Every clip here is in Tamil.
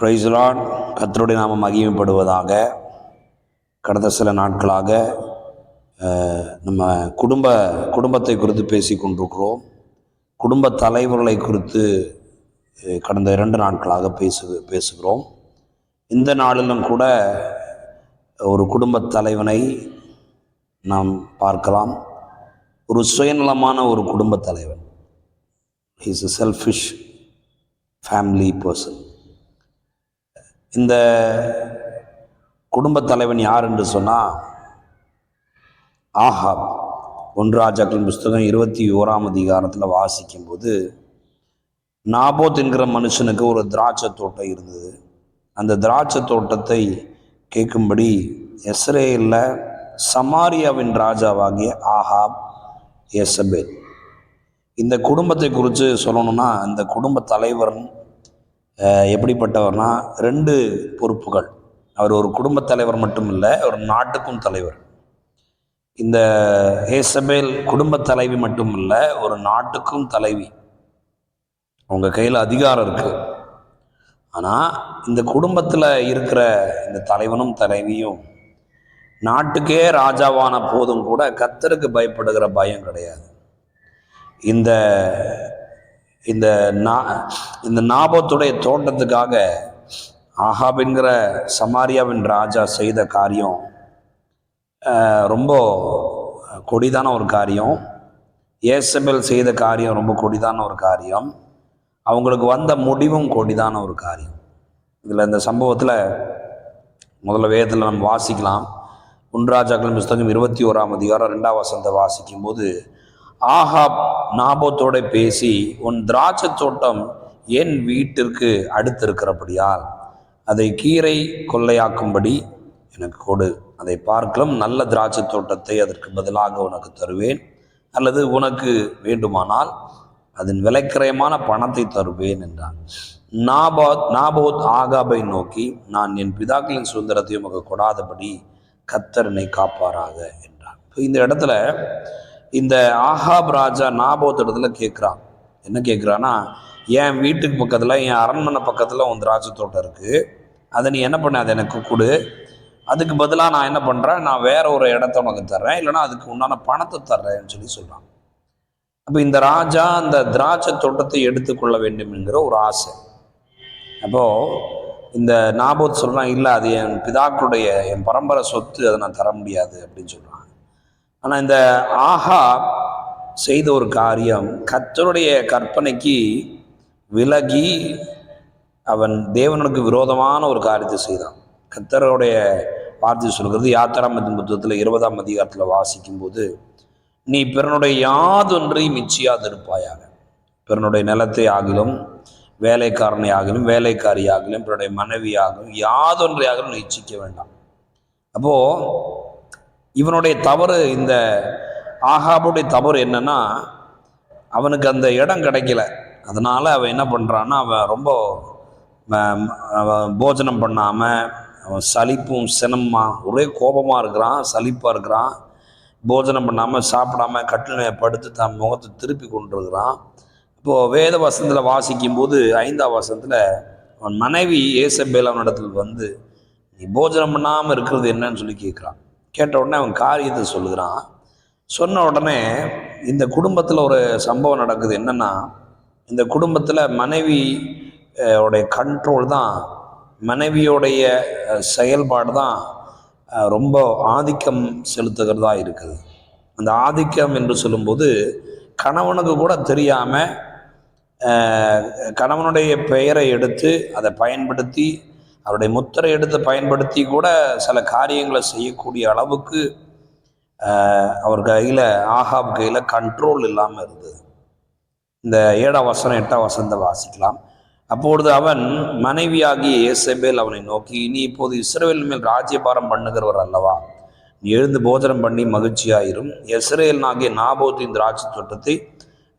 பிரைஸ்லான் கத்தருடைய நாமம் மகிமைப்படுவதாக கடந்த சில நாட்களாக நம்ம குடும்ப குடும்பத்தை குறித்து பேசி கொண்டிருக்கிறோம். குடும்ப தலைவர்களை குறித்து கடந்த இரண்டு நாட்களாக பேசு பேசுகிறோம். இந்த நாளிலும் கூட ஒரு குடும்ப தலைவனை நாம் பார்க்கலாம். ஒரு சுயநலமான ஒரு குடும்ப தலைவன். Is a selfish family person இந்த குடும்பத் தலைவன் யார் என்று சொன்னால் ஆஹாப் ஒன்று ராஜாக்களின் புஸ்தகம் இருபத்தி ஓராம் அதிகாரத்தில் வாசிக்கும்போது நாபோத் என்கிற மனுஷனுக்கு ஒரு திராட்சை தோட்டம் இருந்தது. அந்த திராட்சை தோட்டத்தை கேட்கும்படி எஸ்ரேலில் சமாரியாவின் ராஜாவாகிய ஆஹாப் எசபேல் இந்த குடும்பத்தை குறித்து சொல்லணும்னா இந்த குடும்ப தலைவன் எப்படிப்பட்டவர்னா ரெண்டு பொறுப்புகள். அவர் ஒரு குடும்பத் தலைவர் மட்டும் இல்லை ஒரு நாட்டுக்கும் தலைவர். இந்த ஏசபேல் குடும்பத் தலைவி மட்டும் இல்லை ஒரு நாட்டுக்கும் தலைவி. அவங்க கையில் அதிகாரம் இருக்கு. ஆனால் இந்த குடும்பத்தில் இருக்கிற இந்த தலைவனும் தலைவியும் நாட்டுக்கே ராஜாவான போதும் கூட கத்தருக்கு பயப்படுகிற பயம் கிடையாது. இந்த இந்த நா இந்த நாபத்துடைய தோட்டத்துக்காக ஆகாப் சமாரியாவின் ராஜா செய்த காரியம் ரொம்ப கொடிதான ஒரு காரியம். ஏசபெல் செய்த காரியம் ரொம்ப கொடிதான ஒரு காரியம். அவங்களுக்கு வந்த முடிவும் கொடிதான ஒரு காரியம். இதில் இந்த சம்பவத்தில் முதல்ல வேதத்தில் நம்ம வாசிக்கலாம். உன்ராஜாக்கள் புஸ்தகம் இருபத்தி ஓராம் அதிகாரம் ரெண்டாம் வசனத்தை வாசிக்கும்போது ஆஹாப் நாபோத்தோட பேசி உன் திராட்சை தோட்டம் என் வீட்டிற்கு அடுத்திருக்கிறபடியால் அதை கீரை கொள்ளையாக்கும்படி எனக்கு கொடு. அதை பார்க்கலாம் நல்ல திராட்சை தோட்டத்தை அதற்கு பதிலாக உனக்கு தருவேன். அல்லது உனக்கு வேண்டுமானால் அதன் விலைக்கிரயமான பணத்தை தருவேன் என்றான். நாபாத் நாபோத் ஆகாபை நோக்கி நான் என் பிதாக்களின் சுதந்திரத்தை உமக்கு கொடாதபடி கத்தரனை காப்பாராக என்றான். இப்போ இந்த இடத்துல இந்த ஆஹாப் ராஜா நாபோத் இடத்துல கேட்குறான் என்ன கேட்குறான்னா என் வீட்டுக்கு பக்கத்தில் என் அரண்மனை பக்கத்தில் உன் திராட்சை தோட்டம் இருக்குது அதை நீ என்ன பண்ண? அதை எனக்கு கொடு. அதுக்கு பதிலாக நான் என்ன பண்ணுறேன் நான் வேற ஒரு இடத்த உனக்கு தர்றேன். இல்லைனா அதுக்கு உண்டான பணத்தை தர்றேன்னு சொல்லி சொல்கிறான் அப்போ இந்த ராஜா அந்த திராட்சை தோட்டத்தை எடுத்துக்கொள்ள வேண்டும் என்கிற ஒரு ஆசை. அப்போது இந்த நாபோத் சொல்கிறான் இல்லை அது என் பிதாக்களுடைய என் பரம்பரை சொத்து அதை நான் தர முடியாது அப்படின்னு சொல்கிறான் ஆனால் இந்த ஆஹா செய்த ஒரு காரியம் கத்தருடைய கற்பனைக்கு விலகி அவன் தேவனுக்கு விரோதமான ஒரு காரியத்தை செய்தான். கத்தருடைய வார்த்தை சொல்கிறது யாத்திராமத்தின் புத்தகத்தில் இருபதாம் அதிகாரத்தில் வாசிக்கும்போது நீ பிறனுடைய யாதொன்றையும் மிச்சியாதிருப்பாயாக. பிறனுடைய நிலத்தை ஆகிலும் வேலைக்காரனை ஆகிலும் வேலைக்காரி ஆகிலும் பிறனுடைய மனைவி ஆகிலும் யாதொன்றை ஆகிலும் நீ இச்சிக்க வேண்டாம். அப்போது இவனுடைய தவறு இந்த ஆகாபுடைய தவறு என்னன்னா அவனுக்கு அந்த இடம் கிடைக்கல. அதனால் அவன் என்ன பண்ணுறான்னா அவன் ரொம்ப போஜனம் பண்ணாமல் அவன் சலிப்பும் சினமா ஒரே கோபமாக இருக்கிறான் சலிப்பாக இருக்கிறான். போஜனம் பண்ணாமல் சாப்பிடாம கட்டில படுத்து தன் முகத்தை திருப்பி கொண்டிருக்கிறான். இப்போது வேத வசனத்தில் வாசிக்கும்போது ஐந்தாம் வசனத்தில் அவன் மனைவி ஏசபேல் அவனிடத்தில் வந்து நீ போஜனம் பண்ணாமல் இருக்கிறது என்னன்னு சொல்லி கேட்குறான். கேட்ட உடனே அவன் காரியத்தை சொல்லுகிறான். சொன்ன உடனே இந்த குடும்பத்தில் ஒரு சம்பவம் நடக்குது. என்னென்னா இந்த குடும்பத்தில் மனைவி உடைய கண்ட்ரோல் தான் மனைவியோடைய செயல்பாடு தான் ரொம்ப ஆதிக்கம் செலுத்துகிறதா இருக்குது. அந்த ஆதிக்கம் என்று சொல்லும்போது கணவனுக்கு கூட தெரியாமல் கணவனுடைய பெயரை எடுத்து அதை பயன்படுத்தி அவருடைய முத்திரை எடுத்து பயன்படுத்தி கூட சில காரியங்களை செய்யக்கூடிய அளவுக்கு அவர் கையில் ஆஹாப் கையில் கண்ட்ரோல் இல்லாமல் இருந்தது. இந்த ஏழாம் வசனம் எட்டாம் வசந்த வாசிக்கலாம். அப்பொழுது அவன் மனைவியாகிய ஏசபேல் அவனை நோக்கி நீ இப்போது இஸ்ரேல் மேல் ராஜ்யபாரம் பண்ணுகிறவர் அல்லவா? நீ எழுந்து போஜனம் பண்ணி மகிழ்ச்சியாயிரும். இஸ்ரேல் ஆகிய நாபோத்தின் திராட்சை தோட்டத்தை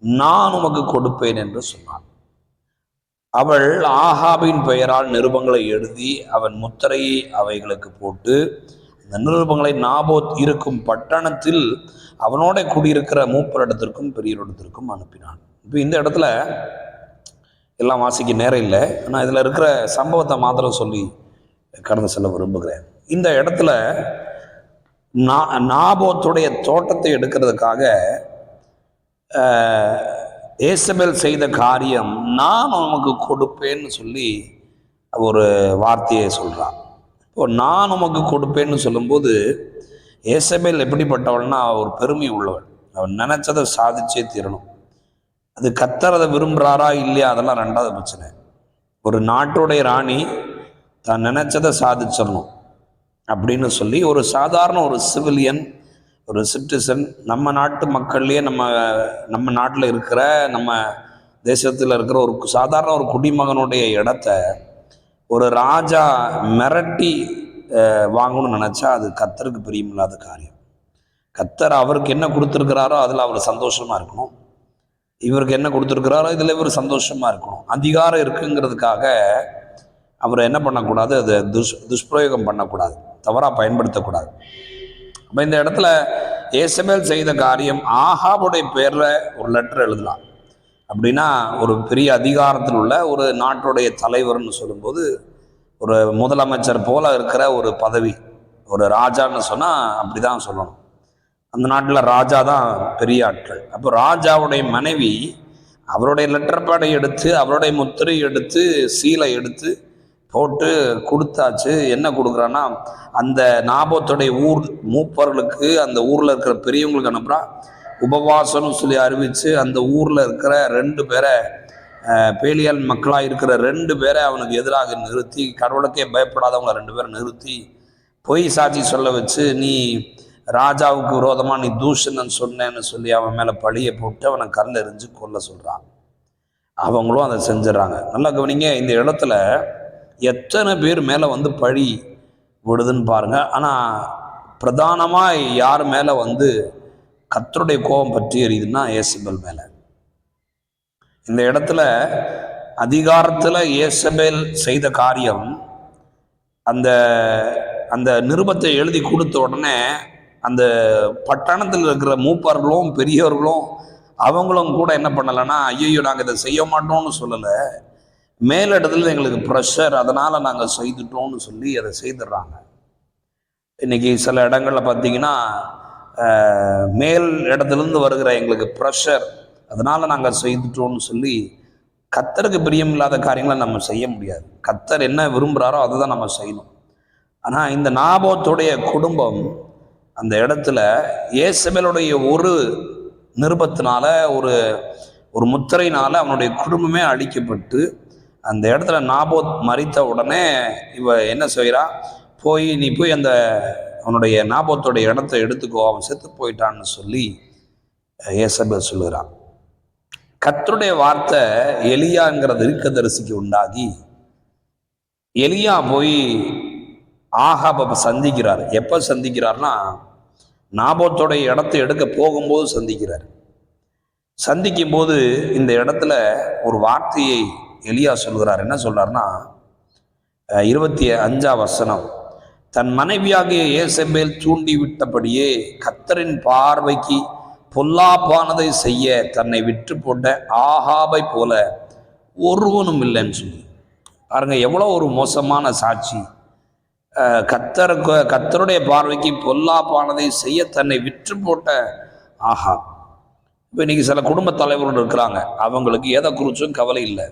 நான் உமக்கு கொடுப்பேன் என்று சொன்னான். அவள் ஆஹாபின் பெயரால் நிருபங்களை எழுதி அவன் முத்திரையை அவைகளுக்கு போட்டு அந்த நிருபங்களை நாபோத் இருக்கும் பட்டணத்தில் அவனோட குடியிருக்கிற மூப்பரிடத்திற்கும் பெரியரிடத்திற்கும் அனுப்பினான். இப்போ இந்த இடத்துல எல்லாம் வாசிக்க நேரம் இல்லை. ஆனால் இதில் இருக்கிற சம்பவத்தை மாத்திரம் சொல்லி கடந்து செல்ல விரும்புகிறேன். இந்த இடத்துல நா நாபோத்துடைய தோட்டத்தை எடுக்கிறதுக்காக ஏசபேல் செய்த காரியம் நான் உமக்கு கொடுப்பேன்னு சொல்லி ஒரு வார்த்தையை சொல்கிறான் இப்போ நான் உமக்கு கொடுப்பேன்னு சொல்லும்போது ஏசபேல் எப்படிப்பட்டவள்னா ஒரு பெருமை உள்ளவள். அவன் நினைச்சதை சாதிச்சே தீரணும். அது கத்தறதை விரும்புகிறாரா இல்லையா அதெல்லாம் ரெண்டாவது பிரச்சனை. ஒரு நாட்டுடைய ராணி தான் நினைச்சதை சாதிச்சிடணும் அப்படின்னு சொல்லி ஒரு சாதாரண ஒரு சிவிலியன் ஒரு சிட்டிசன் நம்ம நாட்டு மக்கள்லேயே நம்ம நம்ம நாட்டில் இருக்கிற நம்ம தேசத்தில் இருக்கிற ஒரு சாதாரண ஒரு குடிமகனுடைய இடத்த ஒரு ராஜா மிரட்டி வாங்கணும்னு நினச்சா அது கத்தருக்கு பிரியமில்லாத காரியம். கத்தர் அவருக்கு என்ன கொடுத்துருக்கிறாரோ அதில் அவர் சந்தோஷமாக இருக்கணும். இவருக்கு என்ன கொடுத்துருக்கிறாரோ இதில் இவர் சந்தோஷமாக இருக்கணும். அதிகாரம் இருக்குங்கிறதுக்காக அவர் என்ன பண்ணக்கூடாது? அதை துஷ் துஷ்பிரயோகம் பண்ணக்கூடாது. தவறாக பயன்படுத்தக்கூடாது. அப்போ இந்த இடத்துல ஏசமேல் செய்த காரியம் ஆஹாபுடைய பேரில் ஒரு லெட்டர் எழுதலாம். அப்படின்னா ஒரு பெரிய அதிகாரத்தில் உள்ள ஒரு நாட்டுடைய தலைவர்னு சொல்லும்போது ஒரு முதலமைச்சர் போல இருக்கிற ஒரு பதவி ஒரு ராஜான்னு சொன்னால் அப்படி தான் சொல்லணும். அந்த நாட்டில் ராஜா தான் பெரிய ஆட்கள். அப்போ ராஜாவுடைய மனைவி அவருடைய லெட்டர் பேடை எடுத்து அவருடைய முத்திரை எடுத்து சீலை எடுத்து போட்டு கொடுத்தாச்சு. என்ன கொடுக்குறான்னா அந்த நாபத்துடைய ஊர் மூப்பர்களுக்கு அந்த ஊரில் இருக்கிற பெரியவங்களுக்கு அனுப்புகிறான் உபவாசம்னு சொல்லி அறிவித்து அந்த ஊரில் இருக்கிற ரெண்டு பேரை பேலியால் பேலியல் மக்களாக இருக்கிற ரெண்டு பேரை அவனுக்கு எதிராக நிறுத்தி கடவுளுக்கே பயப்படாதவங்கள ரெண்டு பேரை நிறுத்தி பொய் சாட்சி சொல்ல வச்சு நீ ராஜாவுக்கு விரோதமாக நீ தூஷணன் சொன்னேன்னு சொல்லி அவன் மேலே பழியை போட்டு அவனை கல் எறிஞ்சு கொல்ல சொல்கிறான் அவங்களும் அதை செஞ்சிடறாங்க. நல்லா கவனிங்க இந்த இடத்துல எத்தனை பேர் மேலே வந்து பழி விடுதுன்னு பாருங்க. ஆனால் பிரதானமாக யார் மேலே வந்து கத்தருடைய கோபம் பற்றி எறியுதுன்னா ஏசபேல் மேலே. இந்த இடத்துல அதிகாரத்தில் ஏசபேல் செய்த காரியம் அந்த அந்த நிருபத்தை எழுதி கொடுத்த உடனே அந்த பட்டணத்தில் இருக்கிற மூப்பர்களும் பெரியவர்களும் அவங்களும் கூட என்ன பண்ணலைன்னா ஐயோ நாங்கள் இதை செய்ய மாட்டோம்னு சொல்லலை. மேலிடத்துல எங்களுக்கு ப்ரெஷர் அதனால் நாங்கள் செய்துட்டோம்னு சொல்லி அதை செய்துடுறாங்க. இன்னைக்கு சில இடங்களில் பார்த்தீங்கன்னா மேல் இடத்துலேருந்து வருகிற எங்களுக்கு ப்ரெஷர் அதனால் நாங்கள் செய்துட்டோம்னு சொல்லி கத்தருக்கு பிரியமில்லாத காரியங்களை நம்ம செய்ய முடியாது. கத்தர் என்ன விரும்புகிறாரோ அதை தான் நம்ம செய்யணும். ஆனால் இந்த நாபோத்துடைய குடும்பம் அந்த இடத்துல இயேசபேலுடைய ஒரு நிருபத்தினால ஒரு ஒரு முத்திரையினால அவனுடைய குடும்பமே அழிக்கப்பட்டு அந்த இடத்துல நாபோத் மறித்த உடனே இவ என்ன செய்கிறா போய் நீ போய் அந்த அவனுடைய நாபோத்தோடைய இடத்த எடுத்துக்கோ அவன் செத்து போயிட்டான்னு சொல்லி ஏசபேல் சொல்லுகிறான் கத்தருடைய வார்த்தை எலியாங்கிற இருக்கதரிசிக்கு உண்டாகி எலியா போய் ஆகாப சந்திக்கிறார். எப்போ சந்திக்கிறார்னா நாபோத்தோடைய இடத்தை எடுக்க போகும்போது சந்திக்கிறார். சந்திக்கும் போது இந்த இடத்துல ஒரு வார்த்தையை எலியா சொல்கிறார் என்ன சொல்கிறார்னா இருபத்தி அஞ்சாம் வசனம். தன் மனைவியாகிய ஏசபேல் தூண்டி விட்டபடியே கத்தரின் பார்வைக்கு பொல்லாப்பானதை செய்ய தன்னை விற்று போட்ட ஆஹாபை போல ஒருவனும் இல்லைன்னு சொல்லி. பாருங்க எவ்வளோ ஒரு மோசமான சாட்சி. கத்தருக்கு கத்தருடைய பார்வைக்கு பொல்லாப்பானதை செய்ய தன்னை விற்று போட்ட ஆஹா இப்போ இன்னைக்கு சில குடும்ப தலைவர்கள் இருக்கிறாங்க. அவங்களுக்கு எதை குறிச்சும் கவலை இல்லை.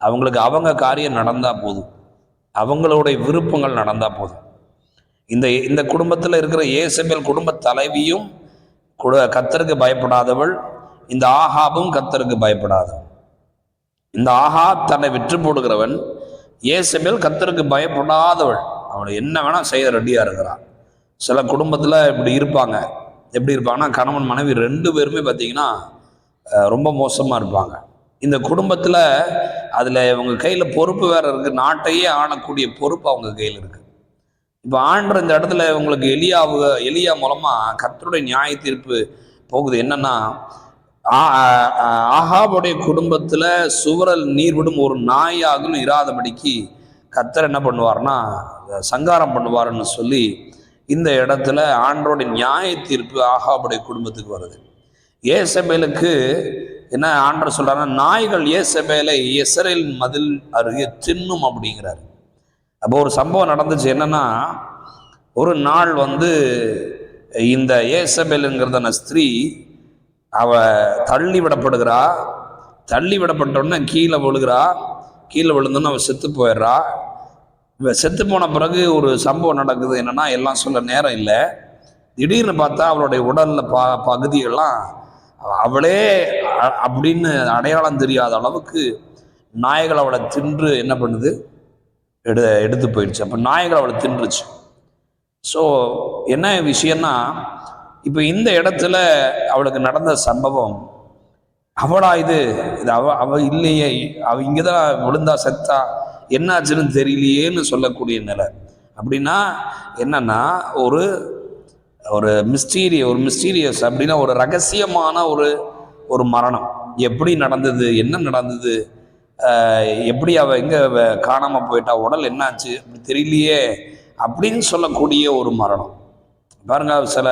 அவங்களுக்கு அவங்க காரியம் நடந்தால் போதும். அவங்களுடைய விருப்பங்கள் நடந்தால் போதும். இந்த இந்த குடும்பத்தில் இருக்கிற ஏசபேல் குடும்ப தலைவியும் கத்தருக்கு பயப்படாதவள் இந்த ஆஹாபும் கத்தருக்கு பயப்படாதவன் இந்த ஆஹா தன்னை விற்று போடுகிறவன் ஏசபேல் கத்தருக்கு பயப்படாதவள். அவளை என்ன வேணால் செய்ய ரெடியாக இருக்கிறான். சில குடும்பத்தில் இப்படி இருப்பாங்க. எப்படி இருப்பாங்கன்னா கணவன் மனைவி ரெண்டு பேருமே பார்த்தீங்கன்னா ரொம்ப மோசமாக இருப்பாங்க. இந்த குடும்பத்தில் அதில் இவங்க கையில் பொறுப்பு வேற இருக்குது நாட்டையே ஆணக்கூடிய பொறுப்பு அவங்க கையில் இருக்குது இப்போ ஆண்ட இந்த இடத்துல இவங்களுக்கு எலியாவு எலியா மூலமாக கர்த்தருடைய நியாய தீர்ப்பு போகுது. என்னன்னா ஆ- ஆகாபுடைய குடும்பத்தில் சுவரல் நீர் விடும் ஒரு நாயாகும் இராதபடிக்கு கர்த்தர் என்ன பண்ணுவார்னா சங்காரம் பண்ணுவாருன்னு சொல்லி இந்த இடத்துல ஆண்டோடைய நியாய தீர்ப்பு ஆகாபுடைய குடும்பத்துக்கு வருது. ஏசபேலுக்கு என்ன ஆண்டர் சொல்கிறாங்கன்னா நாய்கள் ஏசபேலை எசரேல் மதில் அருகே தின்னும் அப்படிங்கிறாரு. அப்போ ஒரு சம்பவம் நடந்துச்சு என்னன்னா ஒரு நாள் வந்து இந்த ஏசபேலுங்கிறதான ஸ்திரீ அவ தள்ளி விடப்படுகிறா. தள்ளி விடப்பட்டோடனே கீழே விழுகிறா. கீழே விழுந்தோன்னு அவள் செத்து போயிடுறா. செத்து போன பிறகு ஒரு சம்பவம் நடக்குது. என்னன்னா எல்லாம் சொல்ல நேரம் இல்லை. திடீர்னு பார்த்தா அவளுடைய உடலில் ப பகுதியெல்லாம் அவளே அப்படின்னு அடையாளம் தெரியாத அளவுக்கு நாய்கள் அவளை தின்று என்ன பண்ணுது? எடு எடுத்து போயிடுச்சு. அப்போ நாய்கள் அவளை தின்றுச்சு. ஸோ என்ன விஷயம்னா இப்போ இந்த இடத்துல அவளுக்கு நடந்த சம்பவம் அவளா இது? இது அவ அவ இல்லையே. அவ இங்கே தான் விழுந்தா செத்தா என்னாச்சுன்னு தெரியலையேன்னு சொல்லக்கூடிய நிலை. அப்படின்னா என்னன்னா ஒரு ஒரு மிஸ்டீரிய ஒரு மிஸ்டீரியஸ் அப்படின்னா ஒரு ரகசியமான ஒரு ஒரு மரணம். எப்படி நடந்தது என்ன நடந்தது எப்படி அவள் எங்கே வ- போயிட்டா உடல் என்னாச்சு அப்படி தெரியலையே அப்படின்னு சொல்லக்கூடிய ஒரு மரணம். பாருங்க சில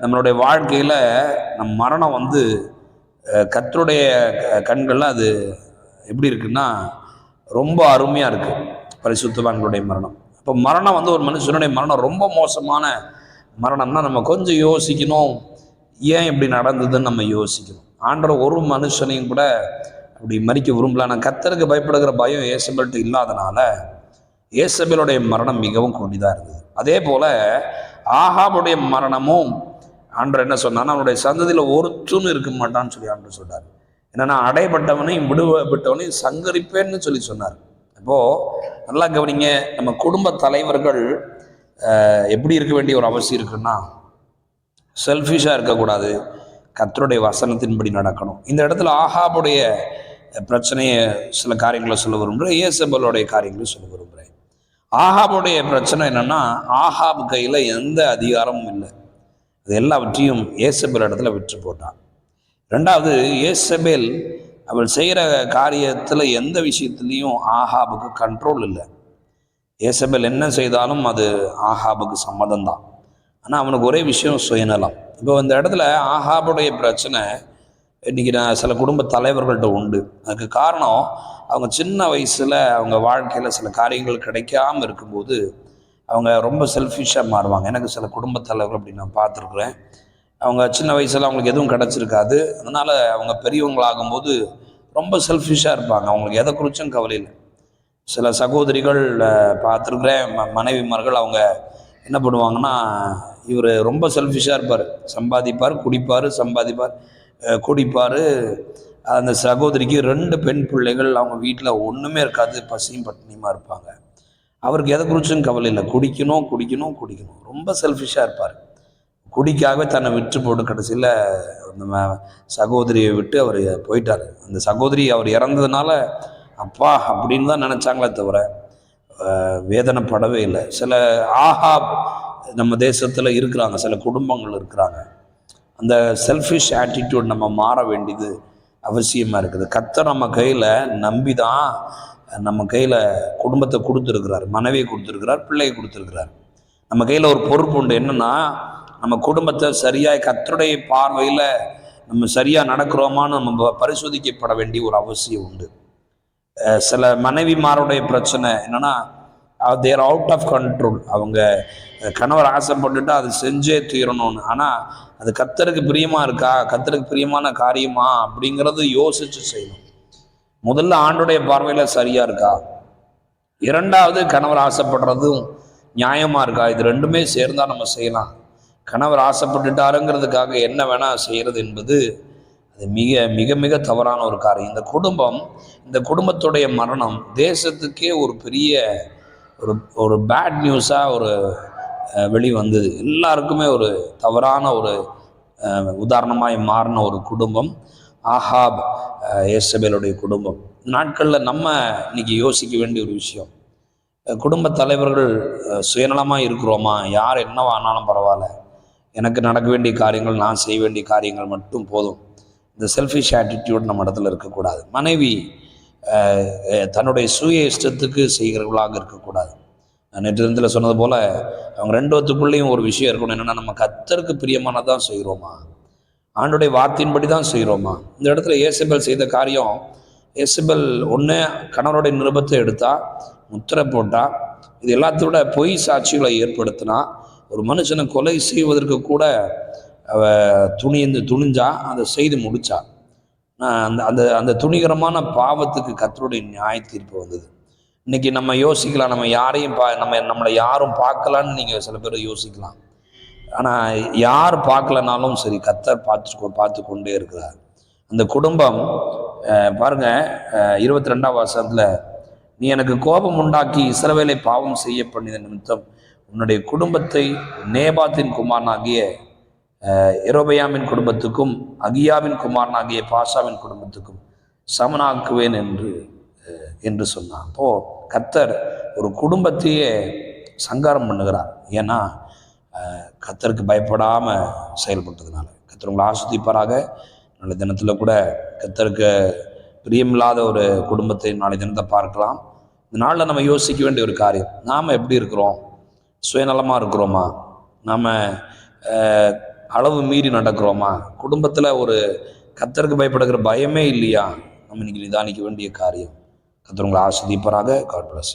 நம்மளுடைய வாழ்க்கையில் நம் மரணம் வந்து கத்தருடைய கர்த்தருடைய க- அது எப்படி இருக்குன்னா ரொம்ப அருமையாக இருக்குது பரிசுத்தவான்களுடைய மரணம். அப்போ மரணம் வந்து ஒரு மனுஷனுடைய மரணம் ரொம்ப மோசமான மரணம்னா நம்ம கொஞ்சம் யோசிக்கணும். ஏன் இப்படி நடந்ததுன்னு நம்ம யோசிக்கணும். ஆண்டவர் ஒரு மனுஷனையும் கூட அப்படி மறிக்க விரும்பல. ஆனால் கத்தருக்கு பயப்படுகிற பயம் ஏசபெல்ட்டு இல்லாதனால ஏசபேலுடைய மரணம் மிகவும் கொடிதாக இருந்தது. அதே போல ஆஹாவுடைய மரணமும் ஆண்டர் என்ன சொன்னான்னா அவனுடைய சந்ததியில் ஒருத்தனும் இருக்க மாட்டான்னு சொல்லி ஆண்டவர் சொல்கிறார் என்னென்னா அடைபட்டவனையும் விடுபட்டவனையும் சங்கரிப்பேன்னு சொல்லி சொன்னார். அப்போ நல்லா கவனிங்க நம்ம குடும்ப தலைவர்கள் எப்படி இருக்க வேண்டிய ஒரு அவசியம் இருக்குன்னா செல்ஃபிஷாக இருக்கக்கூடாது. கத்தருடைய வசனத்தின்படி நடக்கணும். இந்த இடத்துல ஆஹாபுடைய பிரச்சனையை சில காரியங்களை சொல்ல விரும்புகிறேன். ஏசபலுடைய காரியங்களை சொல்ல விரும்புகிறேன். ஆஹாபுடைய பிரச்சனை என்னென்னா ஆஹாப் கையில் எந்த அதிகாரமும் இல்லை. அது எல்லாவற்றையும் ஏசபேல் இடத்துல விற்று போட்டான். ரெண்டாவது ஏசபேல் அவள் செய்கிற காரியத்தில் எந்த விஷயத்துலையும் ஆஹாபுக்கு கண்ட்ரோல் இல்லை. ஏசபேல் என்ன செய்தாலும் அது ஆஹாபுக்கு சம்மதம் தான் ஆனால் அவனுக்கு ஒரே விஷயம் சுயநலம். இப்போ இந்த இடத்துல ஆஹாபுடைய பிரச்சனை இன்றைக்கி நான் சில குடும்ப தலைவர்கள்ட்ட உண்டு. அதுக்கு காரணம் அவங்க சின்ன வயசில் அவங்க வாழ்க்கையில் சில காரியங்கள் கிடைக்காம இருக்கும்போது அவங்க ரொம்ப செல்ஃபிஷாக மாறுவாங்க. எனக்கு சில குடும்ப தலைவர் அப்படி நான் பார்த்துருக்குறேன். அவங்க சின்ன வயசில் அவங்களுக்கு எதுவும் கிடச்சிருக்காது. அதனால் அவங்க பெரியவங்களாகும்போது ரொம்ப செல்ஃபிஷாக இருப்பாங்க. அவங்களுக்கு எதை குறிச்சும் கவலை இல்லை. சில சகோதரிகள் பார்த்துருக்குறேன். ம மனைவிமார்கள் அவங்க என்ன பண்ணுவாங்கன்னா இவர் ரொம்ப செல்ஃபிஷாக இருப்பார். சம்பாதிப்பார் குடிப்பார் சம்பாதிப்பார் குடிப்பார். அந்த சகோதரிக்கு ரெண்டு பெண் பிள்ளைகள் அவங்க வீட்டில் ஒன்றுமே இருக்காது. பசியும் பட்டினியுமா இருப்பாங்க. அவருக்கு எதை குறிச்சும் கவலை இல்லை. குடிக்கணும் குடிக்கணும் குடிக்கணும். ரொம்ப செல்ஃபிஷாக இருப்பார். குடிக்காகவே தன்னை விற்று போட்டு கடைசியில் அந்த ம- சகோதரியை விட்டு அவர் போயிட்டார். அந்த சகோதரி அவர் இறந்ததுனால அப்பா அப்படின்னு தான் நினச்சாங்களே தவிர வேதனைப்படவே இல்லை. சில ஆஹா நம்ம தேசத்தில் இருக்கிறாங்க சில குடும்பங்கள் இருக்கிறாங்க. அந்த செல்ஃபிஷ் ஆட்டிடியூட் நம்ம மாற வேண்டியது அவசியமாக இருக்குது. கத்தை நம்ம கையில் நம்பி தான் நம்ம கையில் குடும்பத்தை கொடுத்துருக்கிறார் மனைவியை கொடுத்துருக்கிறார் பிள்ளையை கொடுத்துருக்கிறார். நம்ம கையில் ஒரு பொறுப்பு உண்டு. என்னென்னா நம்ம குடும்பத்தை சரியாக கத்தருடைய பார்வையில் நம்ம சரியாக நடக்கிறோமான்னு நம்ம பரிசோதிக்கப்பட வேண்டிய ஒரு அவசியம் உண்டு. சில மனைவிமாருடைய பிரச்சனை என்னென்னா தேர் அவுட் ஆஃப் கண்ட்ரோல் அவங்க கணவர் ஆசைப்பட்டுட்டு அது செஞ்சே தீரணும்னு. ஆனால் அது கத்தருக்கு பிரியமாக இருக்கா? கத்தருக்கு பிரியமான காரியமா? அப்படிங்கிறது யோசிச்சு செய்யணும். முதல்ல ஆண்டுடைய பார்வையில் சரியாக இருக்கா? இரண்டாவது கணவர் ஆசைப்படுறதும் நியாயமாக இருக்கா? இது ரெண்டுமே சேர்ந்தா நம்ம செய்யலாம். கணவர் ஆசைப்பட்டுட்டாருங்கிறதுக்காக என்ன வேணால் செய்கிறது என்பது இது மிக மிக மிக தவறான ஒரு காரியம். இந்த குடும்பம் இந்த குடும்பத்துடைய மரணம் தேசத்துக்கே ஒரு பெரிய ஒரு ஒரு பேட் நியூஸாக ஒரு வெளிவந்தது. வெளி வந்தது எல்லாருக்குமே ஒரு தவறான ஒரு உதாரணமாய் மாறின ஒரு குடும்பம் ஆஹாப் ஏசபேலுடைய குடும்பம். நாட்களில் நம்ம இன்னைக்கு யோசிக்க வேண்டிய ஒரு விஷயம். குடும்ப தலைவர்கள் சுயநலமாக இருக்கிறோமா? யார் என்னவானாலும் பரவாயில்ல. எனக்கு நடக்க வேண்டிய காரியங்கள் நான் செய்ய வேண்டிய காரியங்கள் மட்டும் போதும். இந்த செல்ஃபிஷ் ஆட்டிடியூட் நம்ம இடத்துல இருக்கக்கூடாது. மனைவி தன்னுடைய சுய இஷ்டத்துக்கு செய்கிறவர்களாக இருக்கக்கூடாது. நான் நேற்று தினத்தில் சொன்னது போல் அவங்க ரெண்டுத்துக்குள்ளேயும் ஒரு விஷயம் இருக்கணும். என்னென்னா நம்ம கத்தருக்கு பிரியமானதான் செய்கிறோமா ஆண்டுடைய வார்த்தையின்படி தான் செய்கிறோமா இந்த இடத்துல ஏசபெல் செய்த காரியம் ஏசபெல் ஒன்று கணவருடைய நிருபத்தை எடுத்தா முத்திரை போட்டா இது எல்லாத்தோட பொய் சாட்சிகளை ஏற்படுத்தினா ஒரு மனுஷனை கொலை செய்வதற்கு கூட துணிந்து துணிஞ்சா அதை செய்து முடிச்சா. அந்த அந்த அந்த துணிகரமான பாவத்துக்கு கத்தருடைய நியாய தீர்ப்பு வந்தது. இன்னைக்கு நம்ம யோசிக்கலாம் நம்ம யாரையும் பா நம்ம நம்மளை யாரும் பார்க்கலான்னு நீங்கள் சில பேர் யோசிக்கலாம். ஆனால் யார் பார்க்கலனாலும் சரி கத்தர் பார்த்து கொ- பார்த்து கொண்டே இருக்கிறார். அந்த குடும்பம் பாருங்க இருபத்தி ரெண்டாம் வருஷத்தில் நீ எனக்கு கோபம் உண்டாக்கி இசரவேலை பாவம் செய்ய பண்ணின நிமித்தம் உன்னுடைய குடும்பத்தை நேபாத்தின் குமாரனாகிய எரோபயாமின் குடும்பத்துக்கும் அகியாவின் குமாரன் ஆகிய பாஷாவின் குடும்பத்துக்கும் சமனாக்குவேன் என்று என்று சொன்னான். அப்போ கத்தர் ஒரு குடும்பத்தையே சங்காரம் பண்ணுகிறார். ஏன்னா கத்தருக்கு பயப்படாம செயல்பட்டதுனால. கத்தர் உங்களை ஆஸ்வதிப்பாராக. நாளை தினத்தில் கூட கத்தருக்கு பிரியமில்லாத ஒரு குடும்பத்தை நாளை தினத்தை பார்க்கலாம். இந்த நாளில் நம்ம யோசிக்க வேண்டிய ஒரு காரியம் நாம் எப்படி இருக்கிறோம்? சுயநலமாக இருக்கிறோமா? நாம் அளவு மீறி நடக்கிறோமா? குடும்பத்தில் ஒரு கத்தருக்கு பயப்படுகிற பயமே இல்லையா? நம்ம இன்னைக்கு நிதானிக்க வேண்டிய காரியம். கத்தர் உங்களை ஆஸ்வதிப்பாராக காட் பிளஸ்